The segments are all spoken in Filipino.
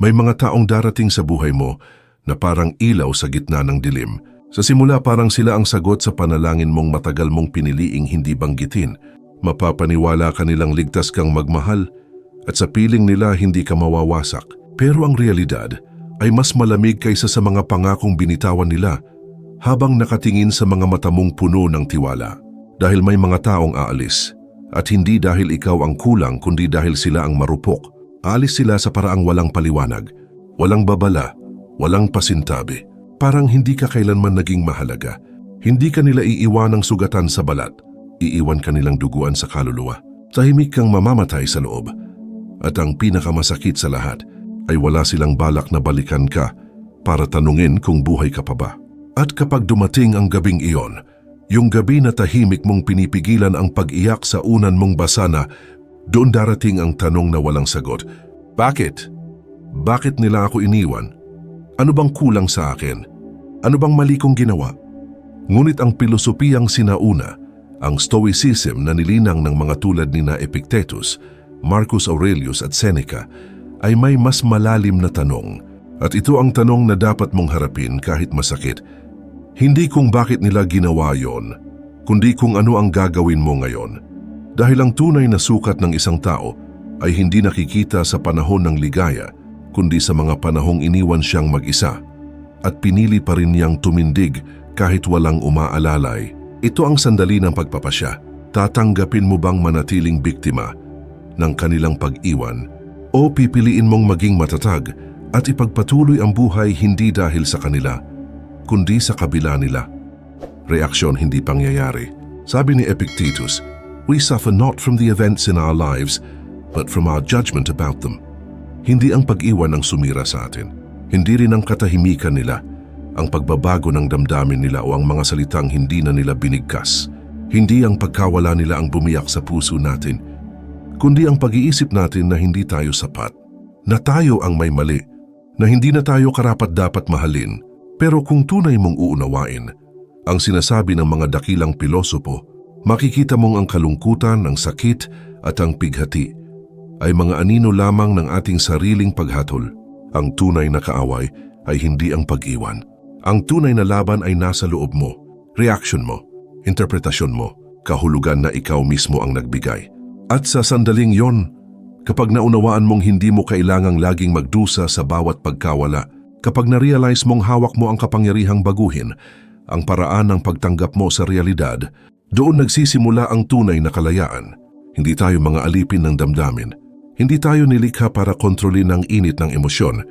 May mga taong darating sa buhay mo na parang ilaw sa gitna ng dilim. Sa simula parang sila ang sagot sa panalangin mong matagal mong piniliing hindi banggitin. Mapapaniwala ka nilang ligtas kang magmahal at sa piling nila hindi ka mawawasak. Pero ang realidad ay mas malamig kaysa sa mga pangakong binitawan nila habang nakatingin sa mga mata mong puno ng tiwala. Dahil may mga taong aalis at hindi dahil ikaw ang kulang kundi dahil sila ang marupok. Aalis sila sa paraang walang paliwanag, walang babala, walang pasintabi. Parang hindi ka kailanman naging mahalaga. Hindi ka nila iiwanang sugatan sa balat. Iiwan ka nilang duguan sa kaluluwa. Tahimik kang mamamatay sa loob. At ang pinakamasakit sa lahat ay wala silang balak na balikan ka para tanungin kung buhay ka pa ba. At kapag dumating ang gabing iyon, yung gabi na tahimik mong pinipigilan ang pag-iyak sa unan mong basana, doon darating ang tanong na walang sagot. Bakit? Bakit nila ako iniwan? Ano bang kulang sa akin? Ano bang mali kong ginawa? Ngunit ang pilosopiyang sinauna, ang stoicism na nilinang ng mga tulad ni na Epictetus, Marcus Aurelius at Seneca, ay may mas malalim na tanong. At ito ang tanong na dapat mong harapin kahit masakit. Hindi kung bakit nila ginawa yon, kundi kung ano ang gagawin mo ngayon. Dahil ang tunay na sukat ng isang tao ay hindi nakikita sa panahon ng ligaya, kundi sa mga panahong iniwan siyang mag-isa at pinili pa rin niyang tumindig kahit walang umaalalay. Ito ang sandali ng pagpapasya. Tatanggapin mo bang manatiling biktima ng kanilang pag-iwan o pipiliin mong maging matatag at ipagpatuloy ang buhay hindi dahil sa kanila, kundi sa kabila nila. Reaksyon hindi pangyayari. Sabi ni Epictetus, We suffer not from the events in our lives, but from our judgment about them. Hindi ang pag-iwan ang sumira sa atin. Hindi rin ang katahimikan nila, ang pagbabago ng damdamin nila o ang mga salitang hindi na nila binigkas. Hindi ang pagkawala nila ang bumiyak sa puso natin, kundi ang pag-iisip natin na hindi tayo sapat, na tayo ang may mali, na hindi na tayo karapat-dapat mahalin. Pero kung tunay mong uunawain, ang sinasabi ng mga dakilang pilosopo, makikita mong ang kalungkutan, ang sakit at ang pighati ay mga anino lamang ng ating sariling paghatol. Ang tunay na kaaway ay hindi ang pag-iwan. Ang tunay na laban ay nasa loob mo, reaction mo, interpretasyon mo, kahulugan na ikaw mismo ang nagbigay. At sa sandaling yon, kapag naunawaan mong hindi mo kailangang laging magdusa sa bawat pagkawala, kapag na-realize mong hawak mo ang kapangyarihang baguhin, ang paraan ng pagtanggap mo sa realidad, doon nagsisimula ang tunay na kalayaan. Hindi tayo mga alipin ng damdamin. Hindi tayo nilikha para kontrolin ang init ng emosyon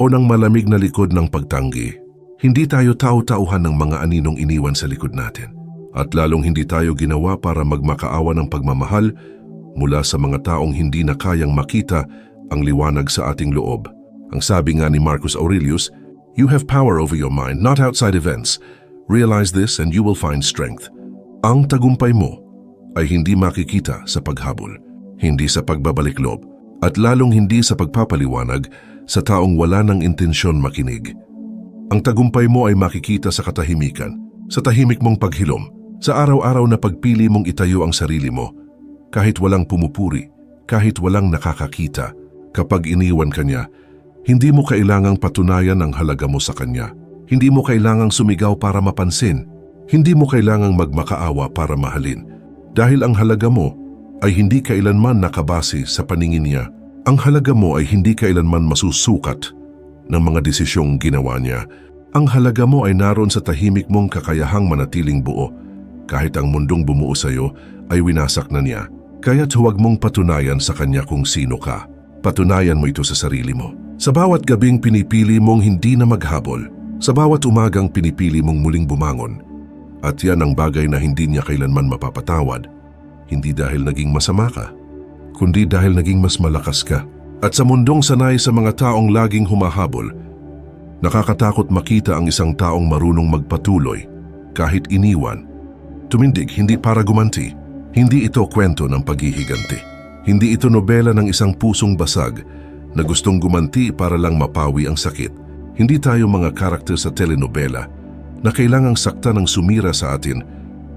o ng malamig na likod ng pagtanggi. Hindi tayo tao-tauhan ng mga aninong iniwan sa likod natin. At lalong hindi tayo ginawa para magmakaawa ng pagmamahal mula sa mga taong hindi na kayang makita ang liwanag sa ating loob. Ang sabi nga ni Marcus Aurelius, You have power over your mind, not outside events. Realize this and you will find strength. Ang tagumpay mo ay hindi makikita sa paghabol, hindi sa pagbabalik loob, at lalong hindi sa pagpapaliwanag sa taong wala ng intensyon makinig. Ang tagumpay mo ay makikita sa katahimikan, sa tahimik mong paghilom, sa araw-araw na pagpili mong itayo ang sarili mo, kahit walang pumupuri, kahit walang nakakakita. Kapag iniwan ka niya, hindi mo kailangang patunayan ang halaga mo sa kanya. Hindi mo kailangang sumigaw para mapansin. Hindi mo kailangang magmakaawa para mahalin. Dahil ang halaga mo ay hindi kailanman nakabase sa paningin niya. Ang halaga mo ay hindi kailanman masusukat ng mga desisyong ginawa niya. Ang halaga mo ay naroon sa tahimik mong kakayahang manatiling buo. Kahit ang mundong bumuo sa iyo ay winasak na niya. Kaya't huwag mong patunayan sa kanya kung sino ka. Patunayan mo ito sa sarili mo. Sa bawat gabing pinipili mong hindi na maghabol, sa bawat umagang pinipili mong muling bumangon, at yan ang bagay na hindi niya kailanman mapapatawad, hindi dahil naging masama ka, kundi dahil naging mas malakas ka. At sa mundong sanay sa mga taong laging humahabol, nakakatakot makita ang isang taong marunong magpatuloy kahit iniwan. Tumindig hindi para gumanti, hindi ito kwento ng paghihiganti. Hindi ito nobela ng isang pusong basag na gustong gumanti para lang mapawi ang sakit. Hindi tayo mga karakter sa telenovela na kailangang sakta ng sumira sa atin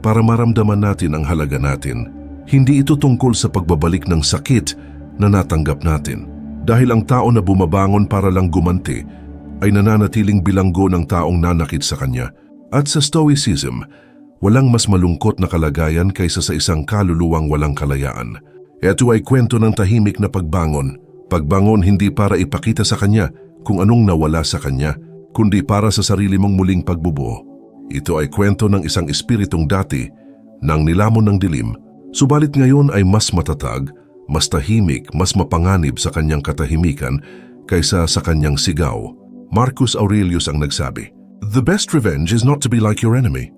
para maramdaman natin ang halaga natin. Hindi ito tungkol sa pagbabalik ng sakit na natanggap natin. Dahil ang tao na bumabangon para lang gumanti ay nananatiling bilanggo ng taong nanakit sa kanya. At sa Stoicism, walang mas malungkot na kalagayan kaysa sa isang kaluluwang walang kalayaan. Ito ay kwento ng tahimik na pagbangon. Pagbangon hindi para ipakita sa kanya kung anong nawala sa kanya, kundi para sa sarili mong muling pagbubuo. Ito ay kwento ng isang espiritong dati nang nilamon ng dilim, subalit ngayon ay mas matatag, mas tahimik, mas mapanganib sa kanyang katahimikan kaysa sa kanyang sigaw. Marcus Aurelius ang nagsabi, The best revenge is not to be like your enemy.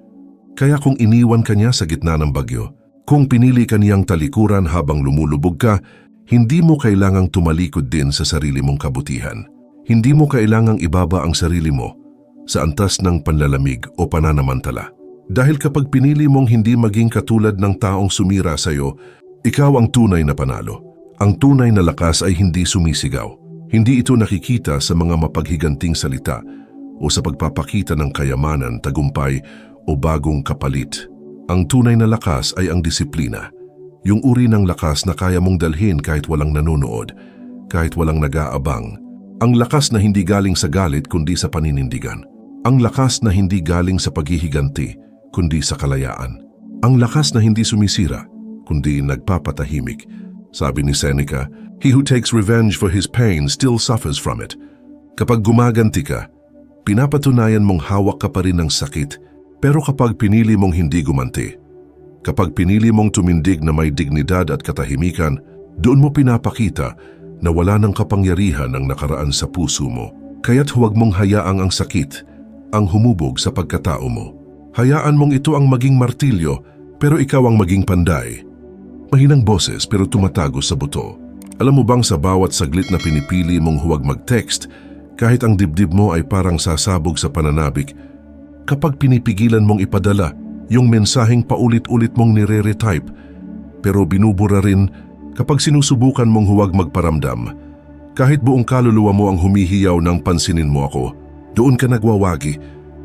Kaya kung iniwan ka niya sa gitna ng bagyo, kung pinili ka niyang talikuran habang lumulubog ka, hindi mo kailangang tumalikod din sa sarili mong kabutihan. Hindi mo kailangang ibaba ang sarili mo sa antas ng panlalamig o pananamantala. Dahil kapag pinili mong hindi maging katulad ng taong sumira sa iyo, ikaw ang tunay na panalo. Ang tunay na lakas ay hindi sumisigaw. Hindi ito nakikita sa mga mapaghiganting salita o sa pagpapakita ng kayamanan, tagumpay o bagong kapalit. Ang tunay na lakas ay ang disiplina. Yung uri ng lakas na kaya mong dalhin kahit walang nanonood, kahit walang nag-aabang. Ang lakas na hindi galing sa galit kundi sa paninindigan. Ang lakas na hindi galing sa paghihiganti kundi sa kalayaan. Ang lakas na hindi sumisira kundi nagpapatahimik. Sabi ni Seneca, He who takes revenge for his pain still suffers from it. Kapag gumaganti ka, pinapatunayan mong hawak ka pa rin ng sakit, pero kapag pinili mong hindi gumanti, kapag pinili mong tumindig na may dignidad at katahimikan, doon mo pinapakita na wala ng kapangyarihan ang nakaraan sa puso mo. Kaya't huwag mong hayaang ang sakit, ang humubog sa pagkatao mo. Hayaan mong ito ang maging martilyo, pero ikaw ang maging panday. Mahinang boses pero tumatago sa buto. Alam mo bang sa bawat saglit na pinipili mong huwag mag-text, kahit ang dibdib mo ay parang sasabog sa pananabik, kapag pinipigilan mong ipadala yung mensaheng paulit-ulit mong nire-retype, pero binubura rin kapag sinusubukan mong huwag magparamdam, kahit buong kaluluwa mo ang humihiyaw ng pansinin mo ako, doon ka nagwawagi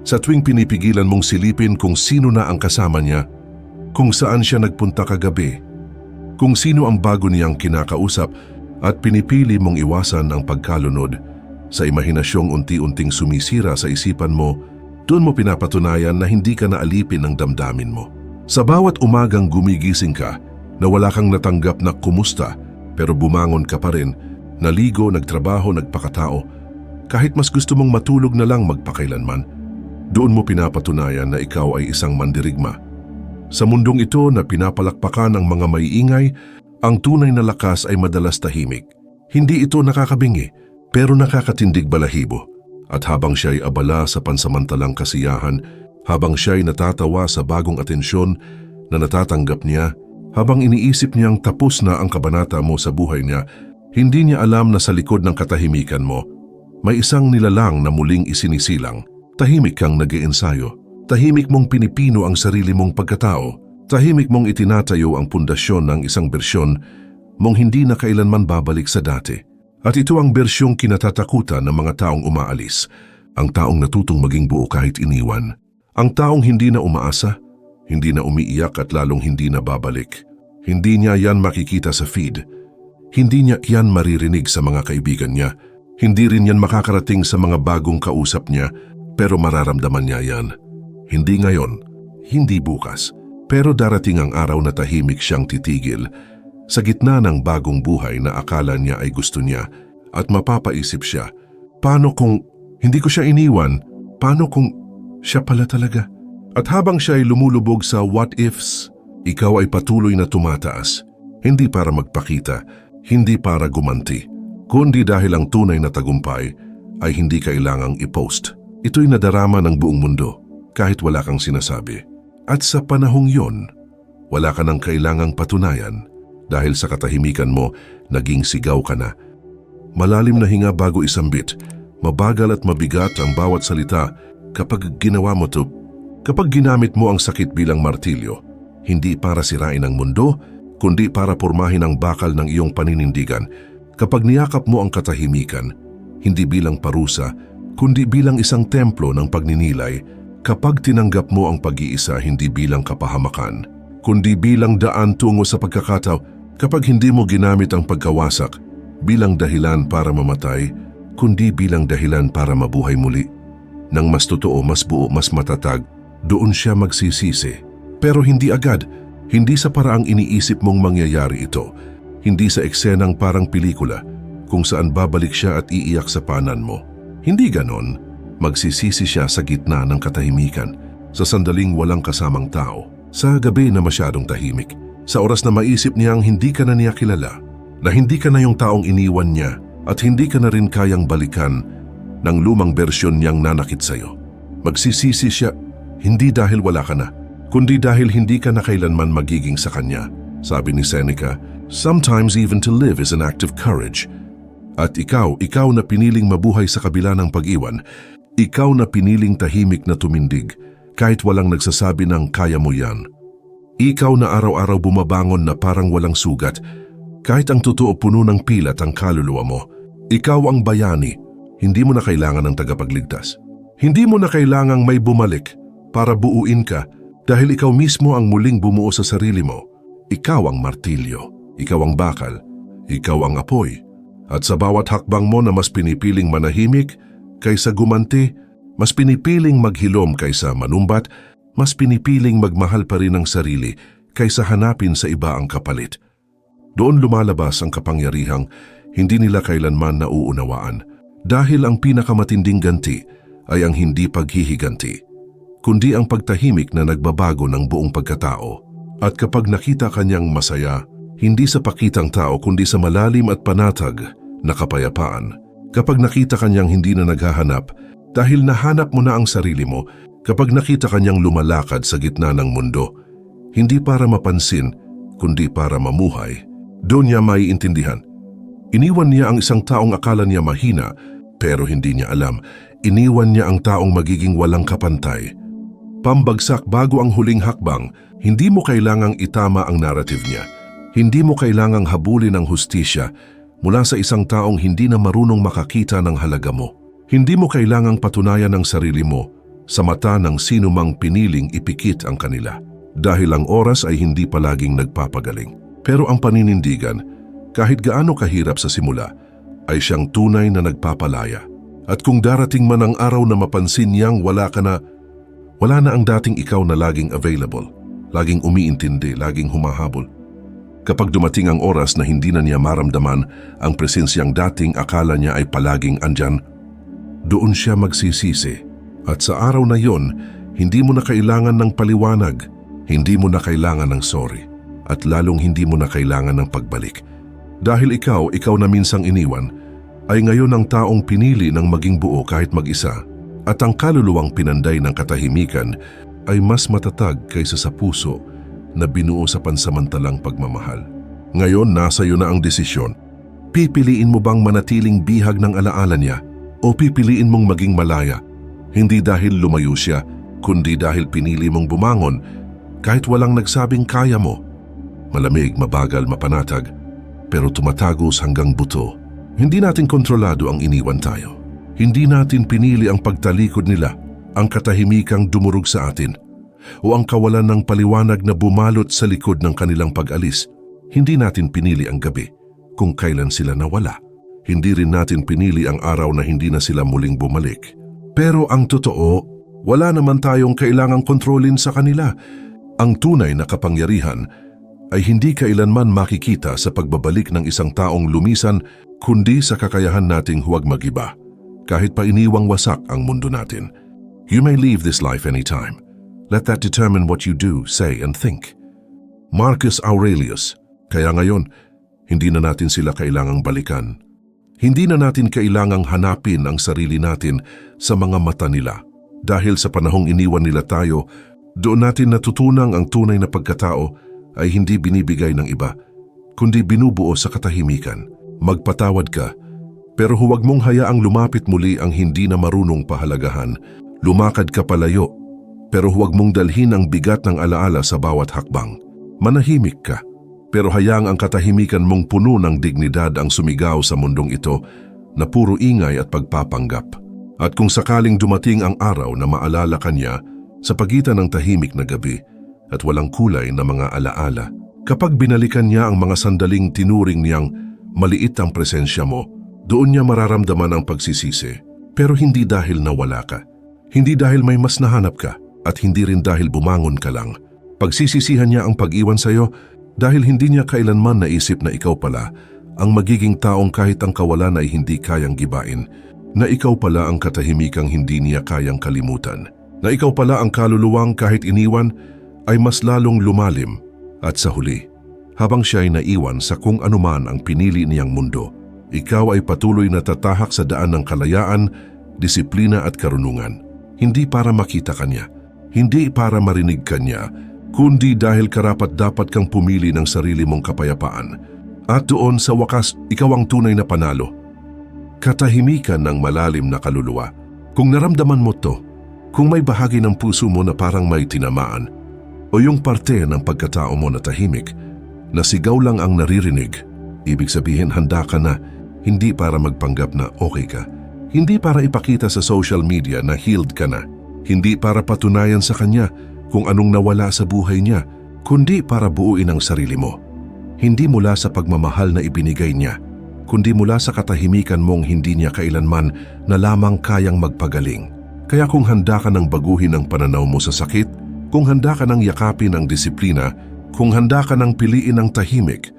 sa tuwing pinipigilan mong silipin kung sino na ang kasama niya, kung saan siya nagpunta kagabi, kung sino ang bago niyang kinakausap at pinipili mong iwasan ang pagkalunod sa imahinasyong unti-unting sumisira sa isipan mo, doon mo pinapatunayan na hindi ka naalipin ng damdamin mo. Sa bawat umagang gumigising ka na wala kang natanggap na kumusta pero bumangon ka pa rin, naligo, nagtrabaho, nagpakatao, kahit mas gusto mong matulog na lang magpakailanman, doon mo pinapatunayan na ikaw ay isang mandirigma. Sa mundong ito na pinapalakpakan ng mga maiingay, ang tunay na lakas ay madalas tahimik. Hindi ito nakakabingi, pero nakakatindig balahibo. At habang siya ay abala sa pansamantalang kasiyahan, habang siya ay natatawa sa bagong atensyon na natatanggap niya, habang iniisip niyang tapos na ang kabanata mo sa buhay niya, hindi niya alam na sa likod ng katahimikan mo, may isang nilalang na muling isinisilang. Tahimik kang nag ensayo Tahimik mong pinipino ang sarili mong pagkatao. Tahimik mong itinatayo ang pundasyon ng isang bersyon mong hindi na kailanman babalik sa dati. At ito ang bersyong kinatatakutan ng mga taong umaalis. Ang taong natutong maging buo kahit iniwan. Ang taong hindi na umaasa, hindi na umiiyak at lalong hindi na babalik. Hindi niya yan makikita sa feed. Hindi niya yan maririnig sa mga kaibigan niya. Hindi rin yan makakarating sa mga bagong kausap niya pero mararamdaman niya yan. Hindi ngayon, hindi bukas, pero darating ang araw na tahimik siyang titigil sa gitna ng bagong buhay na akala niya ay gusto niya at mapapaisip siya, paano kung hindi ko siya iniwan? Paano kung siya pala talaga? At habang siya ay lumulubog sa what ifs, ikaw ay patuloy na tumataas, hindi para magpakita, hindi para gumanti, kundi dahil ang tunay na tagumpay ay hindi kailangang i-post. Ito'y nadarama ng buong mundo kahit wala kang sinasabi. At sa panahong yon, wala ka nang kailangang patunayan dahil sa katahimikan mo, naging sigaw ka na. Malalim na hinga bago isambit, mabagal at mabigat ang bawat salita kapag ginawa mo to. Kapag ginamit mo ang sakit bilang martilyo, hindi para sirain ang mundo, kundi para purmahin ang bakal ng iyong paninindigan. Kapag niyakap mo ang katahimikan, hindi bilang parusa, kundi bilang isang templo ng pagninilay kapag tinanggap mo ang pag-iisa hindi bilang kapahamakan, kundi bilang daan tungo sa pagkakataw kapag hindi mo ginamit ang pagkawasak bilang dahilan para mamatay, kundi bilang dahilan para mabuhay muli. Nang mas totoo, mas buo, mas matatag, doon siya magsisisi. Pero hindi agad, hindi sa paraang iniisip mong mangyayari ito, hindi sa eksenang parang pelikula kung saan babalik siya at iiyak sa panan mo. Hindi ganon, magsisisi siya sa gitna ng katahimikan, sa sandaling walang kasamang tao, sa gabi na masyadong tahimik, sa oras na maisip niyang hindi ka na niya kilala, na hindi ka na yung taong iniwan niya at hindi ka na rin kayang balikan ng lumang bersyon niyang nanakit sa'yo. Magsisisi siya, hindi dahil wala ka na, kundi dahil hindi ka na kailanman magiging sa kanya. Sabi ni Seneca, Sometimes even to live is an act of courage. At ikaw, ikaw na piniling mabuhay sa kabila ng pag-iwan, ikaw na piniling tahimik na tumindig, kahit walang nagsasabi ng kaya mo yan. Ikaw na araw-araw bumabangon na parang walang sugat, kahit ang totoo puno ng pilat ang kaluluwa mo. Ikaw ang bayani, hindi mo na kailangan ng tagapagligtas. Hindi mo na kailangang may bumalik para buuin ka dahil ikaw mismo ang muling bumuo sa sarili mo. Ikaw ang martilyo, ikaw ang bakal, ikaw ang apoy. At sa bawat hakbang mo na mas pinipiling manahimik kaysa gumanti, mas pinipiling maghilom kaysa manumbat, mas pinipiling magmahal pa rin ang sarili kaysa hanapin sa iba ang kapalit. Doon lumalabas ang kapangyarihang hindi nila kailanman nauunawaan dahil ang pinakamatinding ganti ay ang hindi paghihiganti, kundi ang pagtahimik na nagbabago ng buong pagkatao. At kapag nakita kanyang masaya, hindi sa pakitang tao kundi sa malalim at panatag na kapayapaan. Kapag nakita kanyang hindi na naghahanap dahil nahanap mo na ang sarili mo kapag nakita kanyang lumalakad sa gitna ng mundo, hindi para mapansin, kundi para mamuhay. Doon niya maiintindihan. Iniwan niya ang isang taong akala niya mahina, pero hindi niya alam, iniwan niya ang taong magiging walang kapantay. Pambagsak bago ang huling hakbang, hindi mo kailangang itama ang narrative niya. Hindi mo kailangang habulin ang hustisya mula sa isang taong hindi na marunong makakita ng halaga mo. Hindi mo kailangang patunayan ang sarili mo sa mata ng sino mang piniling ipikit ang kanila dahil ang oras ay hindi palaging nagpapagaling. Pero ang paninindigan, kahit gaano kahirap sa simula, ay siyang tunay na nagpapalaya. At kung darating man ang araw na mapansin niyang wala ka na, wala na ang dating ikaw na laging available, laging umiintindi, laging humahabol. Kapag dumating ang oras na hindi na niya maramdaman ang presensyang dating akala niya ay palaging andyan, doon siya magsisisi. At sa araw na yon, hindi mo na kailangan ng paliwanag, hindi mo na kailangan ng sorry, at lalong hindi mo na kailangan ng pagbalik. Dahil ikaw, ikaw na minsang iniwan, ay ngayon ang taong pinili ng maging buo kahit mag-isa at ang kaluluwang pinanday ng katahimikan ay mas matatag kaysa sa puso na binuo sa pansamantalang pagmamahal. Ngayon, nasa iyo na ang desisyon. Pipiliin mo bang manatiling bihag ng alaala niya o pipiliin mong maging malaya? Hindi dahil lumayo siya, kundi dahil pinili mong bumangon kahit walang nagsabing kaya mo. Malamig, mabagal, mapanatag, pero tumatagos hanggang buto. Hindi natin kontrolado ang iniwan tayo. Hindi natin pinili ang pagtalikod nila, ang katahimikang dumurog sa atin, o ang kawalan ng paliwanag na bumalot sa likod ng kanilang pag-alis. Hindi natin pinili ang gabi kung kailan sila nawala. Hindi rin natin pinili ang araw na hindi na sila muling bumalik. Pero ang totoo, wala naman tayong kailangang kontrolin sa kanila. Ang tunay na kapangyarihan ay hindi kailanman makikita sa pagbabalik ng isang taong lumisan kundi sa kakayahan nating huwag magiba, kahit pa iniwang wasak ang mundo natin. You may leave this life anytime. Let that determine what you do, say, and think. Marcus Aurelius, kaya ngayon, hindi na natin sila kailangang balikan. Hindi na natin kailangang hanapin ang sarili natin sa mga mata nila. Dahil sa panahong iniwan nila tayo, doon natin natutunang ang tunay na pagkatao ay hindi binibigay ng iba, kundi binubuo sa katahimikan magpatawad ka, pero huwag mong hayaang lumapit muli ang hindi na marunong pahalagahan. Lumakad ka palayo, pero huwag mong dalhin ang bigat ng alaala sa bawat hakbang. Manahimik ka, pero hayaang ang katahimikan mong puno ng dignidad ang sumigaw sa mundong ito na puro ingay at pagpapanggap. At kung sakaling dumating ang araw na maalala ka niya sa pagitan ng tahimik na gabi at walang kulay na mga alaala, kapag binalikan niya ang mga sandaling tinuring niyang maliit ang presensya mo, doon niya mararamdaman ang pagsisisi. Pero hindi dahil nawala ka. Hindi dahil may mas nahanap ka at hindi rin dahil bumangon ka lang. Pagsisisihan niya ang pag-iwan sa'yo dahil hindi niya kailanman naisip na ikaw pala ang magiging taong kahit ang kawalan ay hindi kayang gibain, na ikaw pala ang katahimikang hindi niya kayang kalimutan, na ikaw pala ang kaluluwang kahit iniwan ay mas lalong lumalim at sa huli, habang siya ay naiwan sa kung anuman ang pinili niyang mundo, ikaw ay patuloy na tatahak sa daan ng kalayaan, disiplina at karunungan. Hindi para makita kanya, hindi para marinig kanya, kundi dahil karapat dapat kang pumili ng sarili mong kapayapaan. At doon sa wakas, ikaw ang tunay na panalo. Katahimikan ng malalim na kaluluwa. Kung naramdaman mo to, kung may bahagi ng puso mo na parang may tinamaan, o yung parte ng pagkatao mo na tahimik, na sigaw lang ang naririnig, ibig sabihin handa ka na, hindi para magpanggap na okay ka. Hindi para ipakita sa social media na healed ka na. Hindi para patunayan sa kanya kung anong nawala sa buhay niya, kundi para buuin ang sarili mo. Hindi mula sa pagmamahal na ibinigay niya, kundi mula sa katahimikan mong hindi niya kailanman na lamang kayang magpagaling. Kaya kung handa ka ng baguhin ang pananaw mo sa sakit, kung handa ka ng yakapin ang disiplina, kung handa ka ng piliin ang tahimik,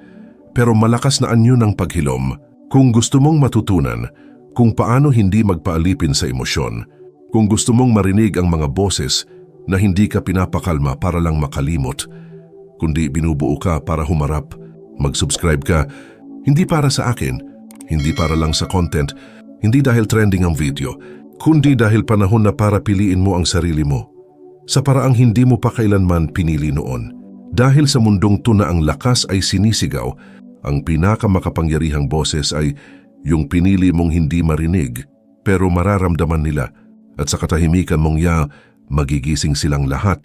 pero malakas na anyo ng paghilom, kung gusto mong matutunan kung paano hindi magpaalipin sa emosyon, kung gusto mong marinig ang mga boses na hindi ka pinapakalma para lang makalimot, kundi binubuo ka para humarap, mag-subscribe ka, hindi para sa akin, hindi para lang sa content, hindi dahil trending ang video, kundi dahil panahon na para piliin mo ang sarili mo. Sa paraang hindi mo pa kailanman pinili noon. Dahil sa mundong tuna ang lakas ay sinisigaw, ang pinakamakapangyarihang boses ay yung pinili mong hindi marinig pero mararamdaman nila at sa katahimikan mong ya, magigising silang lahat